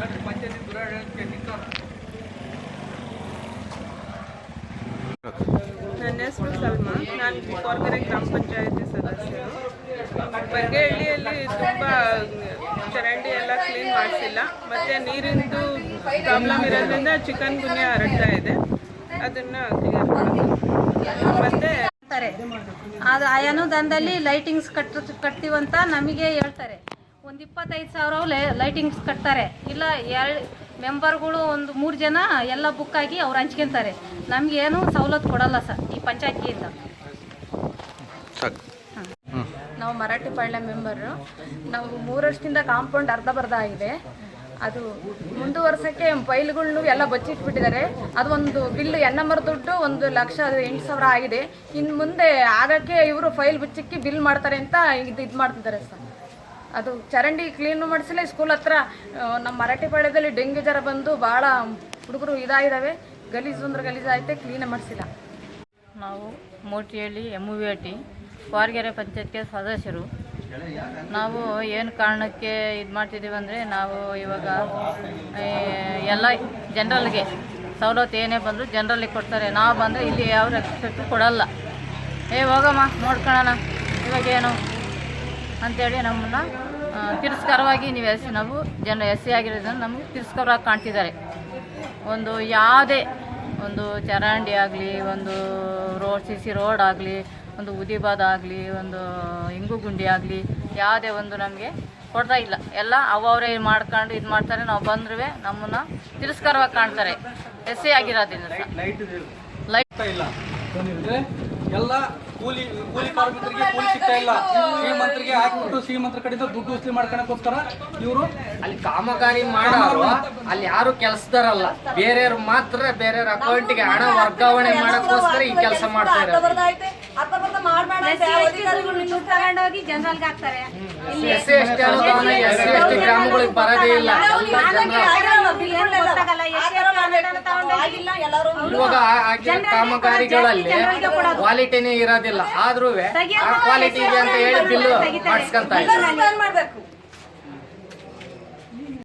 ಪಂಚಾಯತಿ ನನ್ನ ಹೆಸರು ಸಲ್ಮಾ. ನಾನು ಕೊರಗೆರೆ ಗ್ರಾಮ ಪಂಚಾಯತಿ ಸದಸ್ಯರು. ಬರ್ಗೇಹಳ್ಳಿಯಲ್ಲಿ ತುಂಬ ಚರಂಡಿ ಎಲ್ಲ ಕ್ಲೀನ್ ಮಾಡಿಸಿಲ್ಲ. ಮತ್ತು ನೀರಿಂದು ಪ್ರಾಬ್ಲಮ್ ಇರೋದ್ರಿಂದ ಚಿಕನ್ ಗುನ್ಯ ಹರಡ್ತಾ ಇದೆ. ಅದನ್ನು ಕ್ಲಿಯರ್ ಮತ್ತು ಅದು ಅನುದಾನದಲ್ಲಿ ಲೈಟಿಂಗ್ಸ್ ಕಟ್ ಕಟ್ತೀವಂತ ನಮಗೆ ಹೇಳ್ತಾರೆ. ಒಂದು ಇಪ್ಪತ್ತೈದು ಸಾವಿರ ಲೈಟಿಂಗ್ಸ್ ಕಟ್ತಾರೆ. ಇಲ್ಲ ಎರಡು ಮೆಂಬರ್ಗಳು ಒಂದು ಮೂರು ಜನ ಎಲ್ಲ ಬುಕ್ ಆಗಿ ಅವ್ರು ಹಂಚ್ಕೊಂತಾರೆ. ನಮಗೇನು ಸವಲತ್ತು ಕೊಡಲ್ಲ ಸರ್ ಈ ಪಂಚಾಯತಿಯಿಂದ. ನಾವು ಮರಾಠಿ ಪಾಳ್ಯ ಮೆಂಬರು ನಾವು ಮೂರು ವರ್ಷದಿಂದ ಕಾಂಪೌಂಡ್ ಅರ್ಧ ಬರ್ಧ ಆಗಿದೆ. ಅದು ಮುಂದುವರ್ಸೋಕ್ಕೆ ಫೈಲ್ಗಳ್ನು ಎಲ್ಲ ಬಚ್ಚಿಟ್ಬಿಟ್ಟಿದ್ದಾರೆ. ಅದು ಒಂದು ಬಿಲ್ ನಂಬರ್ ದುಡ್ಡು ಒಂದು ಲಕ್ಷ ಎಂಟು ಸಾವಿರ ಆಗಿದೆ. ಇನ್ನು ಮುಂದೆ ಆಗಕ್ಕೆ ಇವರು ಫೈಲ್ ಬಿಚ್ಚಿಕ್ಕಿ ಬಿಲ್ ಮಾಡ್ತಾರೆ ಅಂತ ಇದು ಇದು ಮಾಡ್ತಿದ್ದಾರೆ ಸರ್. ಅದು ಚರಂಡಿ ಕ್ಲೀನು ಮಾಡಿಸಿಲ್ಲ ಸ್ಕೂಲ್ ಹತ್ರ ನಮ್ಮ ಮರಾಠಿ ಪಾಳ್ಯದಲ್ಲಿ ಡೆಂಗ್ಯೂ ಜ್ವರ ಬಂದು ಭಾಳ ಹುಡುಗರು ಇದಾಗಿದ್ದಾವೆ ಗಲೀಜು ಅಂದ್ರೆ ಗಲೀಜು ಐತೆ ಕ್ಲೀನ್ ಮಾಡಿಸಿಲ್ಲ. ನಾವು Motihalli M V T Varagere ಪಂಚಾಯತ್ಗೆ ಸದಸ್ಯರು. ನಾವು ಏನು ಕಾರಣಕ್ಕೆ ಇದು ಮಾಡ್ತಿದ್ದೀವಿ ಅಂದರೆ ನಾವು ಇವಾಗ ಎಲ್ಲ ಜನರಲ್ಗೆ ಸವಲತ್ತು ಏನೇ ಬಂದರೂ ಜನರಲ್ಲಿಗೆ ಕೊಡ್ತಾರೆ. ನಾವು ಬಂದರೆ ಇಲ್ಲಿ ಯಾವ ರೆಸ್ಪೆಕ್ಟು ಕೊಡಲ್ಲ. ಏ, ಹೋಗಮ್ಮ, ನೋಡ್ಕೊಳ್ಳೋಣ. ಇವಾಗ ಏನು ಅಂತೇಳಿ ನಮ್ಮನ್ನು ತಿರಸ್ಕಾರವಾಗಿ ನೀವು ಎಸ್ ನಾವು ಜನ ಎಸ್ ಸಿ ಆಗಿರೋದ್ರಿಂದ ನಮಗೆ ತಿರಸ್ಕಾರವಾಗಿ ಕಾಣ್ತಿದ್ದಾರೆ. ಒಂದು ಯಾವುದೇ ಒಂದು ಚರಂಡಿ ಆಗಲಿ ಒಂದು ರೋಡ್ ಸಿ ಸಿ ರೋಡ್ ಆಗಲಿ ಒಂದು ಉದಿಬಾದ್ ಆಗಲಿ ಒಂದು ಇಂಗು ಗುಂಡಿ ಆಗಲಿ ಯಾವುದೇ ಒಂದು ನಮಗೆ ಕೊಡ್ತಾ ಇಲ್ಲ. ಎಲ್ಲ ಅವರೇ ಮಾಡ್ಕೊಂಡು ಇದು ಮಾಡ್ತಾರೆ ನಾವು ಬಂದ್ರೂ ನಮ್ಮನ್ನು ತಿರಸ್ಕಾರವಾಗಿ ಕಾಣ್ತಾರೆ. ಎಸ್ ಸಿ ಆಗಿರೋದ್ರಿಂದ. ಲೈಟ್ ಎಲ್ಲ ಕೂಲಿ ಕೂಲಿ ಕಾರ್ಮಿಕರಿಗೆ ಕೂಲಿ ಸಿಗ್ತಾ ಇಲ್ಲ. ಶ್ರೀಮಂತರಿಗೆ ಹಾಕ್ಬಿಟ್ಟು ಶ್ರೀಮಂತರ ಕಡೆಯಿಂದ ದುಡ್ಡು ವಸೂಲಿ ಮಾಡ್ಕೊಳಕೋಸ್ಕರ ಇವರು ಅಲ್ಲಿ ಕಾಮಗಾರಿ ಮಾಡೋರು ಅಲ್ಲಿ ಯಾರು ಕೆಲಸದಾರಲ್ಲ. ಬೇರೆಯವ್ರು ಮಾತ್ರ ಬೇರೆಯವ್ರ ಅಕೌಂಟ್ಗೆ ಹಣ ವರ್ಗಾವಣೆ ಮಾಡಕ್ಕೋಸ್ಕರ ಈ ಕೆಲಸ ಮಾಡ್ತಾರೆ ತಗೊಂಡೋಗಿ ಜನರಲ್ಗೆ ಹಾಕ್ತಾರೆ. ಎಸ್ ಎಸ್ ಟಿ ಗ್ರಾಮಗಳಿಗೆ ಬರೋದೇ ಇಲ್ಲ. ಇವಾಗ ಆಗಿರೋ ಕಾಮಗಾರಿಗಳಲ್ಲಿ ಕ್ವಾಲಿಟಿನೇ ಇರೋದಿಲ್ಲ. ಆದ್ರೂ ಆ ಕ್ವಾಲಿಟಿ ಇದೆ ಅಂತ ಹೇಳಿ ಬಿಲ್ ಮಾಡಿಸ್ಕೊಂತ